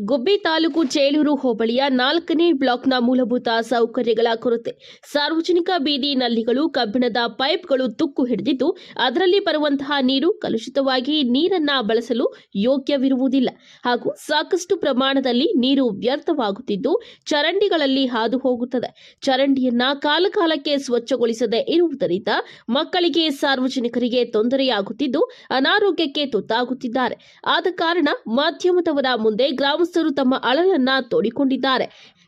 ಗುಬ್ಬಿ ತಾಲೂಕು ಚೇಲೂರು ಹೋಬಳಿಯ ನಾಲ್ಕನೇ ಬ್ಲಾಕ್ನ ಮೂಲಭೂತ ಸೌಕರ್ಯಗಳ ಕೊರತೆ. ಸಾರ್ವಜನಿಕ ಬೀದಿ ನಲ್ಲಿಗಳು, ಕಬ್ಬಿಣದ ಪೈಪ್ಗಳು ತುಕ್ಕು ಹಿಡಿದಿದ್ದು, ಅದರಲ್ಲಿ ಬರುವಂತಹ ನೀರು ಕಲುಷಿತವಾಗಿ ನೀರನ್ನ ಬಳಸಲು ಯೋಗ್ಯವಿರುವುದಿಲ್ಲ. ಹಾಗೂ ಸಾಕಷ್ಟು ಪ್ರಮಾಣದಲ್ಲಿ ನೀರು ವ್ಯರ್ಥವಾಗುತ್ತಿದ್ದು, ಚರಂಡಿಗಳಲ್ಲಿ ಹಾದು ಹೋಗುತ್ತದೆ. ಚರಂಡಿಯನ್ನ ಕಾಲಕಾಲಕ್ಕೆ ಸ್ವಚ್ಛಗೊಳಿಸದೆ ಇರುವುದರಿಂದ ಮಕ್ಕಳಿಗೆ, ಸಾರ್ವಜನಿಕರಿಗೆ ತೊಂದರೆಯಾಗುತ್ತಿದ್ದು, ಅನಾರೋಗ್ಯಕ್ಕೆ ತುತ್ತಾಗುತ್ತಿದ್ದಾರೆ. ಆದ ಕಾರಣ ಮಾಧ್ಯಮದವರ ಮುಂದೆ ಗ್ರಾಮಸ್ಥರು ತಮ್ಮ ಅಳಲನ್ನ ತೋಡಿಕೊಂಡಿದ್ದಾರೆ.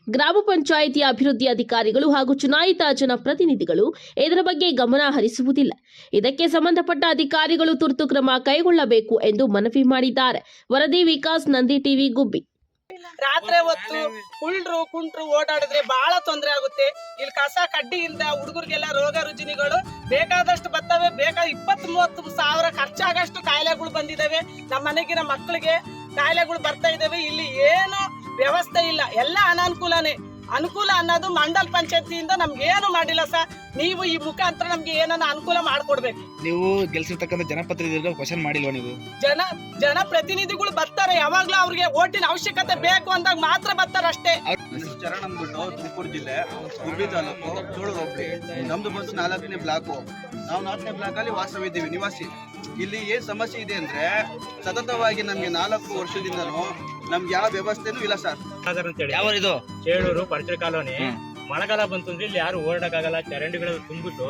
ಗ್ರಾಮ ಪಂಚಾಯಿತಿ ಅಭಿವೃದ್ಧಿ ಅಧಿಕಾರಿಗಳು ಹಾಗೂ ಚುನಾಯಿತ ಜನಪ್ರತಿನಿಧಿಗಳು ಇದರ ಬಗ್ಗೆ ಗಮನ ಹರಿಸುವುದಿಲ್ಲ. ಇದಕ್ಕೆ ಸಂಬಂಧಪಟ್ಟ ಅಧಿಕಾರಿಗಳು ತುರ್ತು ಕ್ರಮ ಕೈಗೊಳ್ಳಬೇಕು ಎಂದು ಮನವಿ ಮಾಡಿದ್ದಾರೆ. ವರದಿ ವಿಕಾಸ್, ನಂದಿ ಟಿವಿ, ಗುಬ್ಬಿ. ರಾತ್ರಿ ಹೊತ್ತು ಕುಳ್ರು ಕುಂಟ್ರು ಓಡಾಡಿದ್ರೆ ಬಹಳ ತೊಂದರೆ ಆಗುತ್ತೆ. ಇಲ್ಲಿ ಕಸ ಕಡ್ಡಿಯಿಂದ ಹುಡುಗರಿಗೆಲ್ಲ ರೋಗ ರುಜಿನಿಗಳು ಬೇಕಾದಷ್ಟು ಬರ್ತವೆ. ಬೇಕಾದ ಇಪ್ಪತ್ತ್ ಮೂವತ್ತು ಸಾವಿರ ಖರ್ಚಾಗಷ್ಟು ಕಾಯಿಲೆಗಳು ಬಂದಿದ್ದಾವೆ ನಮ್ಮ ಮನೆಗಿನ ಮಕ್ಕಳಿಗೆ ಕಾಯಿಲೆಗಳು ಬರ್ತಾ ಇದ್ದಾವೆ ಇಲ್ಲಿ ಏನು ವ್ಯವಸ್ಥೆ ಇಲ್ಲ. ಎಲ್ಲ ಅನಾನುಕೂಲನೇ. ಅನುಕೂಲ ಅನ್ನೋದು ಮಂಡಲ್ ಪಂಚಾಯತಿಯಿಂದ ನಮ್ಗೆ ಏನು ಮಾಡಿಲ್ಲ ಸರ್. ನೀವು ಈ ಮುಖಾಂತರ ನಮ್ಗೆ ಏನನ್ನ ಅನುಕೂಲ ಮಾಡ್ಕೊಡ್ಬೇಕು. ನೀವು ಗೆಲ್ಸಿರ್ತಕ್ಕಂಥ ಜನಪ್ರತಿನಿಧಿಗಳು ಕ್ವಶನ್ ಮಾಡಿಲ್ವಾ ನೀವು? ಜನ ಜನಪ್ರತಿನಿಧಿಗಳು ಬರ್ತಾರೆ. ಯಾವಾಗ್ಲೂ ಅವ್ರಿಗೆ ಓಟಿನ ಅವಶ್ಯಕತೆ ಬೇಕು ಅಂದಾಗ ಮಾತ್ರ ಬರ್ತಾರೆ ಅಷ್ಟೇ. ಚರಣ್ ಅಂದ್ಬಿಟ್ಟು ತುಮಕೂರು ಜಿಲ್ಲೆ ಗುಬ್ಬಿ ತಾಲೂಕು ಚೋಳು ಹೋಬಳಿ ನಮ್ದು ಬಸ್ ನಾಲ್ಕನೇ ಬ್ಲಾಕು ನಾವು ನಾಲ್ಕನೇ ಬ್ಲಾಕ್ ಅಲ್ಲಿ ವಾಸವಿದ್ದೀವಿ ನಿವಾಸಿ. ಇಲ್ಲಿ ಏನು ಸಮಸ್ಯೆ ಇದೆ ಅಂದ್ರೆ ಸತತವಾಗಿ ನಮಗೆ ನಾಲ್ಕು ವರ್ಷದಿಂದನೂ ನಮ್ಗೆ ಯಾವ ವ್ಯವಸ್ಥೆನೂ ಇಲ್ಲ ಸರ್. ಸಾಗರ್ ಅಂತೇಳಿ. ಯಾವ ಇದು ಚೇಳೂರು ಪರಿಚಯ ಕಾಲೋನಿ. ಮಳೆಗಾಲ ಬಂತು ಅಂದ್ರೆ ಇಲ್ಲಿ ಯಾರು ಓಡಾಡಕ್ಕಾಗಲ್ಲ ಚರಂಡಿಗಳು ತುಂಬಿಟ್ಟು.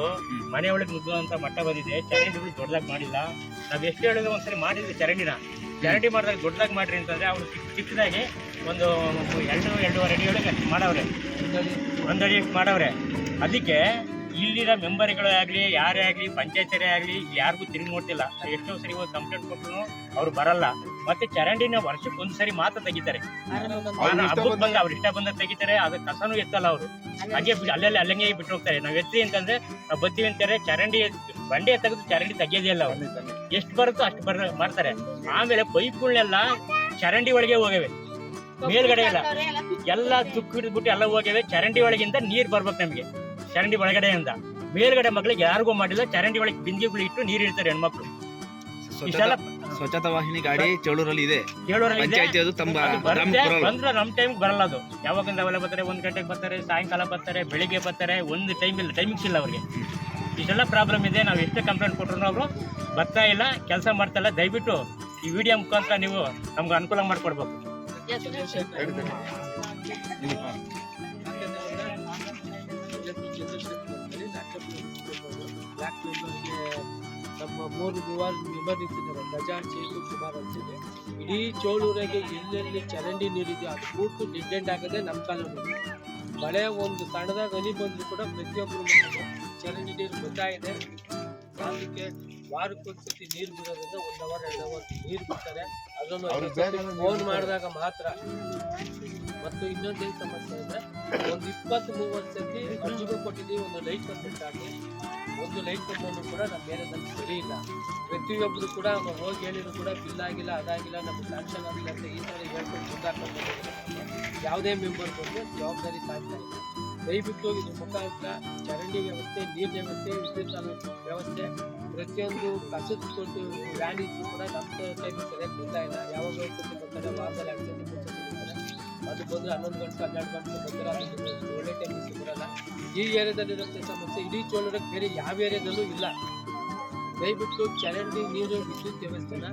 ಮನೆ ಒಳಗೆ ನುಗ್ಗುವಂತ ಮಟ್ಟ ಬಂದಿದೆ. ಚರಂಡಿಗಳು ದೊಡ್ಡದಾಗಿ ಮಾಡಿಲ್ಲ. ನಾವ್ ಎಷ್ಟು ಹೇಳಿದ್ರು ಒಂದ್ಸರಿ ಮಾಡಿದ್ವಿ ಚರಂಡಿನ. ಚರಂಡಿ ಮಾಡಿದಾಗ ದೊಡ್ಡದಾಗಿ ಮಾಡ್ರಿ ಅಂತಂದ್ರೆ ಅವ್ರು ಚಿಕ್ಕ ಚಿಕ್ಕದಾಗಿ ಒಂದು ಎರಡು ಎರಡೂವರೆ ಅಡಿ ಒಳಗೆ ಮಾಡವ್ರೆ. ಒಂದಡಿ ಮಾಡವ್ರೆ. ಅದಕ್ಕೆ ಇಲ್ಲಿನ ಮೆಂಬರ್ಗಳೇ ಆಗಲಿ ಯಾರೇ ಆಗಲಿ ಪಂಚಾಯತರೇ ಆಗಲಿ ಯಾರಿಗೂ ತಿರುಗಿ ನೋಡ್ತಿಲ್ಲ. ಎಷ್ಟೋ ಸರಿ ಹೋಗಿ ಕಂಪ್ಲೇಂಟ್ ಕೊಟ್ಟರು ಅವ್ರು ಬರಲ್ಲ. ಮತ್ತೆ ಚರಂಡಿನ ವರ್ಷಕ್ಕೆ ಒಂದ್ಸರಿ ಮಾತ್ರ ತೆಗಿತಾರೆ. ಹಬ್ಬಕ್ಕೆ ಬಂದ ಅವ್ರ ಇಷ್ಟ ಬಂದ ತೆಗಿತಾರೆ ಅದು ಕಸನೂ ಎತ್ತಲ್ಲ ಅವರು. ಹಾಗೆ ಅಲ್ಲಲ್ಲಿ ಅಲ್ಲಂಗೆ ಬಿಟ್ಟು ಹೋಗ್ತಾರೆ. ನಾವ್ ಎತ್ತಿ ಅಂತಂದ್ರೆ ನಾವ್ ಬತ್ತೀವಿ ಅಂತಾರೆ ಚರಂಡಿ ಬಂಡೆ ತೆಗೆದು ಚರಂಡಿ ತೆಗಿಯೋದೇ ಇಲ್ಲ ಅವ್ರು. ಎಷ್ಟು ಬರುತ್ತೋ ಅಷ್ಟು ಬರ ಮಾಡ್ತಾರೆ. ಆಮೇಲೆ ಪೈಪ್ಗಳನ್ನೆಲ್ಲ ಚರಂಡಿ ಒಳಗೆ ಹೋಗವೆ. ಮೇಲ್ಗಡೆ ಇಲ್ಲ ಎಲ್ಲ ತುಕ್ಕಿ ಹಿಡಿದ್ಬಿಟ್ಟು ಎಲ್ಲ ಹೋಗ್ಯವೆ ಚರಂಡಿ ಒಳಗಿಂದ ನೀರ್ ಬರ್ಬೇಕು ನಮ್ಗೆ. ಚರಂಡಿ ಅಂತ ಮೇಲ್ಗಡೆ ಮಕ್ಳಿಗೆ ಯಾರಿಗೂ ಮಾಡಿಲ್ಲ ಚರಂಡಿ ಒಳಗೆ ಬಿಂದಿಗಳು ಇಟ್ಟು ನೀರು ಇಡ್ತಾರೆ ಹೆಣ್ಮಕ್ಳು. ಇಷ್ಟೆಲ್ಲ ಸ್ವಚ್ಛತಾ ಸ್ವಚ್ಛತಾ ವಾಹಿನಿ ಗಾಡಿ ಚೇಳೂರಲ್ಲಿ ಇದೆ. ಕೇಳೋರಲ್ಲಿ ಇದೆ. ಪಂಚಾಯತಿ ಅದು ತಮ್ಮ ಅದು ಗ್ರಾಮಕ್ಕೆ ಬರುತ್ತೆ ಬರಲ್ಲ ಬಂದ್ರೆ ನಮ್ ಟೈಮ್ ಬರಲ್ಲ ಅದು. ಯಾವಾಗಿಂದ ಅವೆಲ್ಲ ಬರ್ತಾರೆ ಒಂದ್ ಗಂಟೆಗೆ ಬರ್ತಾರೆ ಸಾಯಂಕಾಲ ಬರ್ತಾರೆ ಬೆಳಿಗ್ಗೆ ಬರ್ತಾರೆ ಒಂದು ಟೈಮ್ ಇಲ್ಲ ಟೈಮಿಂಗ್ಸ್ ಇಲ್ಲ ಅವ್ರಿಗೆ. ಇಷ್ಟೆಲ್ಲ ಪ್ರಾಬ್ಲಮ್ ಇದೆ ನಾವು ಎಷ್ಟು ಕಂಪ್ಲೇಂಟ್ ಕೊಟ್ರು ಅವರು ಬರ್ತಾ ಇಲ್ಲ ಕೆಲಸ ಮಾಡ್ತಾ ಇಲ್ಲ. ದಯವಿಟ್ಟು ಈ ವಿಡಿಯೋ ಮುಖಾಂತರ ನೀವು ನಮ್ಗೆ ಅನುಕೂಲ ಮಾಡಿಕೊಡ್ಬೇಕು. ಮೆಂಬರ್ಗೆ ನಮ್ಮ ಮೂರು ಮೂವರು ಮೆಂಬರ್ ನಿಂತಿದ್ದಾರೆ ಗಜಾ, ಚೇತು, ಕುಮಾರ್ ಅಂತಿದೆ. ಇಡೀ ಚೋಳೂರಿಗೆ ಎಲ್ಲೆಲ್ಲಿ ಚರಂಡಿ ನೀರಿದೆ ಅದು ಪೂರ್ತಿ ಡಿಡೆಂಟ್ ಆಗದೆ ನಮ್ಮ ಕಾಲೋನಿ. ಮಳೆ ಒಂದು ಸಣ್ಣದಾಗ ಹನಿ ಬಂದ್ರು ಕೂಡ ಪ್ರತಿಯೊಬ್ಬರು ಚರಂಡಿ ನೀರು ಬರ್ತಾ ಇದೆ. ಅದಕ್ಕೆ ವಾರಕ್ಕೊಂದ್ಸತಿ ನೀರು ಬಿಡೋದ್ರಿಂದ ಅವರ್ ಎರಡು ಅವರ್ ನೀರು ಬಿಡ್ತಾರೆ ಅದನ್ನು ಫೋನ್ ಮಾಡಿದಾಗ ಮಾತ್ರ. ಮತ್ತು ಇನ್ನೊಂದೇನು ಸಮಸ್ಯೆ ಇದೆ? ಒಂದು ಇಪ್ಪತ್ತು ಮೂವತ್ತು ಸತಿ ಅರ್ಜಿಗಳು ಕೊಟ್ಟಿದ್ದೀವಿ ಒಂದು ಲೈಟ್ ಕಂಪ್ಲೀಟ್ ಆಗಿ ಒಂದು ಲೈಟ್ ಕಂಬನ್ನು ಕೂಡ ನಮ್ಮ ಏರಿಯಾದಲ್ಲಿ ಸರಿ ಇಲ್ಲ. ಪ್ರತಿಯೊಬ್ಬರು ಕೂಡ ಹೋಗಿ ಹೇಳಿದ್ರು ಕೂಡ ಬಿಲ್ ಆಗಿಲ್ಲ ಅದಾಗಿಲ್ಲ ನಮ್ಗೆ ಸ್ಯಾಂಕ್ಷನ್ ಆಗಿಲ್ಲ ಅಂತ ಈ ಥರ ಹೇಳ್ಕೊಂಡು ಮುಂದಾಕೊಂಡು ಯಾವುದೇ ಮೆಂಬರ್ ಬಂದು ಜವಾಬ್ದಾರಿ ಸಾಧ್ಯ ಇಲ್ಲ. ದಯವಿಟ್ಟು ಇದ್ರ ಮುಖಾಂತರ ಚರಂಡಿ ವ್ಯವಸ್ಥೆ ನೀರಿನ ವ್ಯವಸ್ಥೆ, ವಿದ್ಯುತ್ ವ್ಯವಸ್ಥೆ, ಪ್ರತಿಯೊಂದು ಕಸದ ಕೊಟ್ಟು ವ್ಯಾನ್ ಇದ್ದು ಕೂಡ ನಮ್ಮ ಟೈಮ್ ಸರಿಯಾಗಿ ಬರ್ತಾ ಇಲ್ಲ. ಯಾವಾಗ ಬರ್ತಾರೆ, ವಾರದಲ್ಲಿ ಬರ್ತಾರೆ. ಅದು ಬಂದರೆ ಹನ್ನೊಂದು ಗಂಟೆ, ಹನ್ನೆರಡು ಗಂಟೆ ಬರ್ತಾರೆ. ಅದು ಒಳ್ಳೆ ಟೈಮಿಗೆ ಸಿಗಿರಲ್ಲ ಈ ಏರಿಯಾದಲ್ಲಿರೋಂಥ ಸಮಸ್ಯೆ ಇಡೀ ಚೋಳೂರಿಗೆ ಬೇರೆ ಯಾವ ಏರಿಯಾದಲ್ಲೂ ಇಲ್ಲ. ದಯವಿಟ್ಟು ಚರಂಡಿ, ನೀರು, ವಿದ್ಯುತ್ ವ್ಯವಸ್ಥೆನ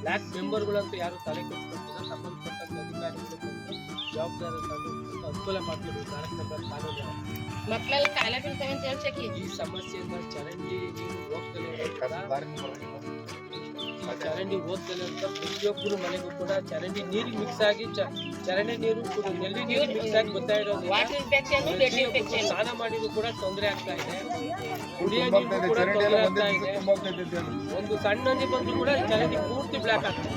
ಬ್ಲಾಕ್ ಮೆಂಬರ್ಗಳಂತೂ ಯಾರು ತಲೆ ಕೆಡಿಸ್ಕೊಳ್ತಾರೆ ಸಂಬಂಧಪಟ್ಟಂತ ಅಧಿಕಾರಿಗಳು ಬಂದು ಜವಾಬ್ದಾರಿ ಅನುಕೂಲ ಮಾಡ್ಕೊಡ್ಬೇಕು ಬ್ಲಾಕ್ ಮೆಂಬರ್ ಕಾನೂನು ಮಕ್ಕಳೆಲ್ಲ ಕಾಯಿಲೆ ಬೀಳ್ತವೆ ಅಂತ ಹೇಳ್ಸಕ್ಕೆ. ಈ ಸಮಸ್ಯೆಯಿಂದ ಚರಂಡಿ ನೀರು ಹೋಗ್ತಲೇ ಚರಂಡಿ ಓದ್ತೇನೆ ಅಂತ ಪ್ರತಿಯೊಬ್ಬರು ಮನೆಗೂ ಕೂಡ ಚರಂಡಿ ನೀರಿಗೆ ಮಿಕ್ಸ್ ಆಗಿ ಚ- ಚರಂಡಿ ನೀರು ಕೂಡ ನಲ್ಲಿ ನೀರು ಮಿಕ್ಸ್ ಆಗಿ ಗೊತ್ತಾ ಇರೋದು ಸ್ನಾನ ಮಾಡಿದ್ರು ಕೂಡ ತೊಂದರೆ ಆಗ್ತಾ ಇದೆ. ಕುಡಿಯೋ ನೀರು ಕೂಡ ತೊಂದರೆ ಆಗ್ತಾ ಇದೆ. ಒಂದು ಸಣ್ಣ ನೀರು ಬಂದ್ರು ಕೂಡ ಚರಂಡಿ ಪೂರ್ತಿ ಬ್ಲಾಕ್ ಆಗ್ತದೆ.